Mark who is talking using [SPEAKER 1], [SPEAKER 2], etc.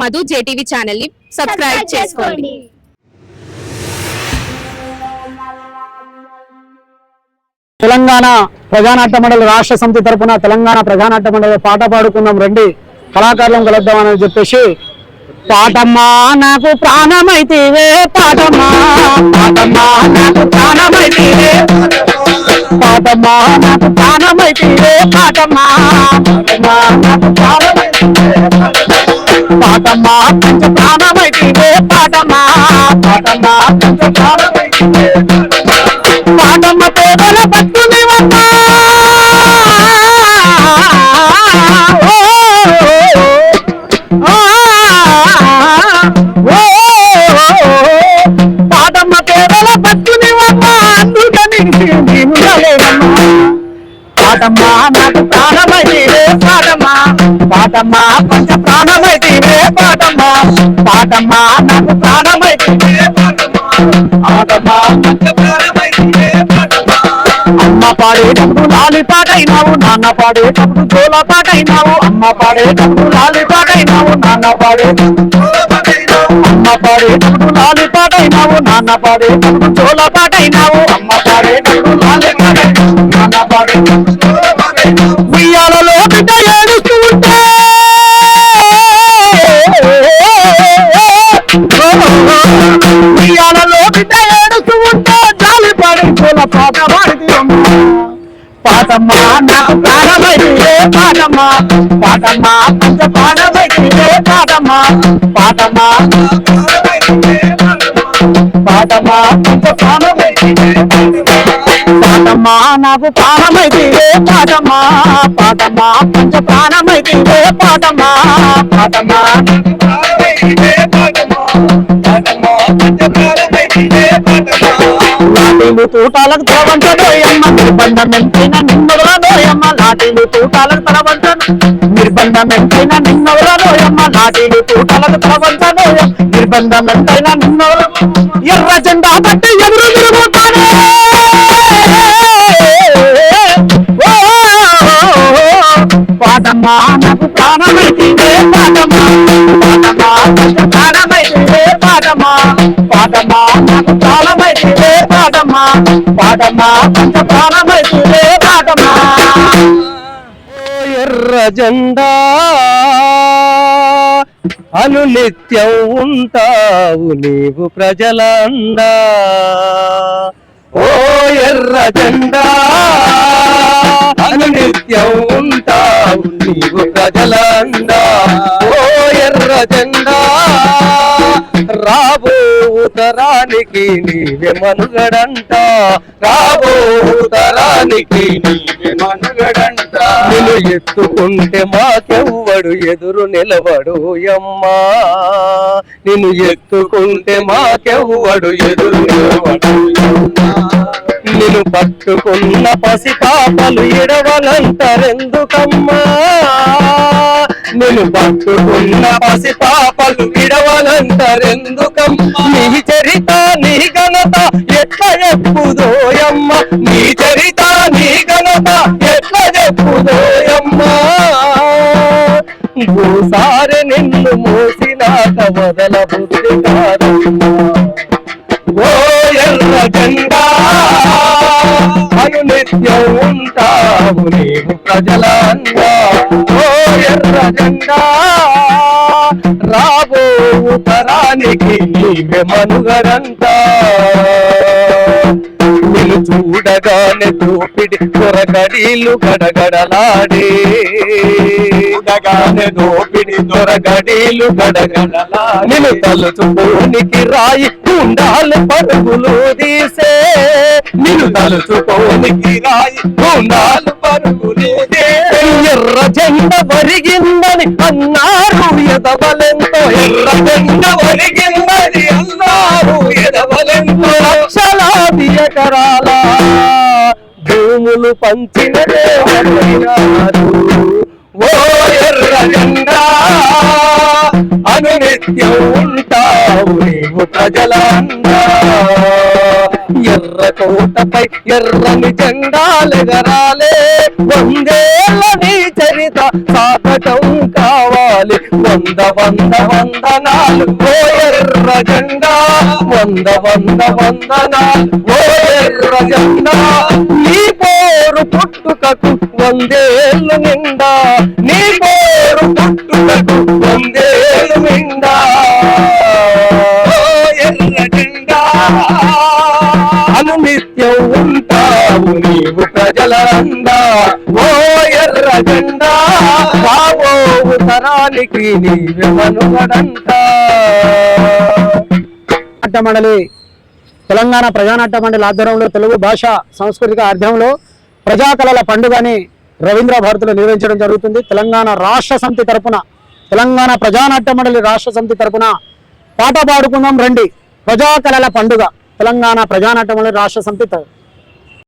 [SPEAKER 1] Madhu JTV ఛానల్ని subscribe చేసుకోండి.
[SPEAKER 2] తెలంగాణ ప్రజానాట్య మండలి రాష్ట్ర సమితి తరపున తెలంగాణ ప్రజానాట్య మండలి పాట పాడుకుందాం రండి. కళాకారులను కలుద్దామని చెప్పేసి పాటమ్మా నాకు ప్రాణమైతేవే పాటమ్మా పాటమ్మా నాకు ప్రాణమైతేవే పాటమ్మా నాకు ప్రాణమైతేవే పాటమ్మా నాకు ప్రాణమైతేవే పాటమ్మా పంచ ప్రాణమైతేవే పాటమ్మా పాటమ్మా పంచ ప్రాణమైతేవే నాకు ప్రాణమైతే పాటమ్మా. పాటమ్మా పంచ ప్రాణమైతే పాటమ్మా. పాటమ్మా నాకు ప్రాణమైతే పాటమ్మా. అమ్మ పాడేటప్పుడు లాలి పాటైనావు నాన్న పాడేటప్పుడు జోల పాటైనావు. అమ్మ పాడేటప్పుడు లాలి పాటైనావు నాన్న పాడేటప్పుడు అమ్మ పాడేటప్పుడు లాలి పాటైనావు నాన్న పాడేటప్పుడు జోల పాటైనావు. అమ్మ పాడేటప్పుడు లాలి పాటైనావు నాన్న పాడేటప్పుడు పాటమ్మా నాకు ప్రాణమైతే పాటమ్మా. పాటమ్మా పంచ ప్రాణమైతే పాటమ్మా. పాటమ్మా పాటమ్మా పంచ ప్రాణమైతే పాటమ్మా. నాకు ప్రాణమైతే పాటమ్మా. పాటమ్మా పంచ ప్రాణమైతే పాటమ్మా. పాటమ్మా లాటిలు తూటాలకు తలవంటోయమ్మ నిర్బంధం ఎంతైనా నిన్నవరనోయమ్మ లాటిలు తూటాలకు తలవంటను నిర్బంధం ఎంతైనా నిన్నవరనోయమ్మ లాటిలు తూటాలకు తలవంటనోయమ్మ నిర్బంధం ఎంతైనా నిన్నవర ఎర్ర జెండా బట్టి ఎదురు తిరుగుతానే. ఓ, పాటమ్మా నాకు ప్రాణమైతే పాటమ్మా. పాటమ్మా ప్రాణమైతే పాటమ్మా. పాటమ్మా నాకు ప్రాణమైతే పాటమ్మా పాటమ్మా పంచ ప్రాణమైతే పాటమ్మా
[SPEAKER 3] ఎర్ర జెండా అను నిత్యం ఉంటావు నీవు ప్రజలందా. ఓ ఎర్ర జెండా అను నిత్యం ఉంటావు నీవు ప్రజలందా. ఓ ఎర్ర జెండా తరానికి నీవే మనుగడంట. రాబో తరానికి నీవే మనుగడంట. నేను ఎత్తుకుంటే మాకెవ్వడు ఎదురు నిలబడు యమ్మా. నిన్ను ఎత్తుకుంటే మాకెవ్వడు ఎదురు నిలబడు యమ్మా. నిన్ను పట్టుకున్న పసి పాపలు నిన్ను పట్టుకున్న పసి పాపలు విడవలంటారెందుకమ్మా నీ చరిత నీ ఘనత ఎట్లా చెప్పుదోయమ్మ? నీ చరిత నీ ఘనత ఎట్లా చెప్పుదోయమ్మ? ఓసారి నిన్ను మోసినాక వదల బుద్ధి కాదమ్మా. ఓ ఎర్ర జెండా అను నిత్యం ఉంటావు నీవు ప్రజలా. ఎర్ర జెండా రాబో తరానికి నీవే మనుగరంతా నిన్ను చూడగానే దోపిడి దొరగడీలు గడగడలాడే. చూడగానే దోపిడి దొరగడీలు గడగడలా నిన్ను తలుచుకోనికి రాయి గుండాలు పరుగులు తీసే. నిన్ను తలుచుకోనికి రాయి గుండాలు పరుగులు తీసే. ఎర్ర జెండ వరిగిందని అన్నారు. ఎదవలెంతో ఎర్ర జెండ వరిగిందని అన్నారు. ఎదవలెంతో లక్షలాది ఎకరాల భూములు పంచిన దేవయ్యారు ఓ ఎర్ర జెండా అనునిత్యం ఉంటావు నీవు ప్రజల ఎర్ర కోటపై ఎర్రని జెండాలెగరాలే వందేళ్ళని చరిత సాగటం కావాలి. వంద వంద వందనాలు ఓ ఎర్ర జెండా. వంద వంద వందనాలు ఓ ఎర్ర జెండా. నీ పోరు పుట్టుకకు వందేళ్ళు నిండా. నీ పోరు పుట్టుకకు వందేళ్ళు నిండా. ఓ ఎర్ర జెండా. అనునిత్యం ఉంటావు నీవు ప్రజలందా. ఓ ఎర్ర జెండా బాబో తరానికి నీవే
[SPEAKER 2] మండలి తెలంగాణ ప్రజానాట్య మండలి ఆధ్వర్యంలో తెలుగు భాష సాంస్కృతిక అధ్యయంలో ప్రజాకళల పండుగని రవీంద్ర భారతిలో నిర్వహించడం జరుగుతుంది. తెలంగాణ రాష్ట్ర సమితి తరపున తెలంగాణ ప్రజానాట్య మండలి రాష్ట్ర సమితి తరపున పాట పాడుకుందాం రండి. ప్రజాకళల పండుగ. తెలంగాణ ప్రజానాట్య రాష్ట్ర సమితి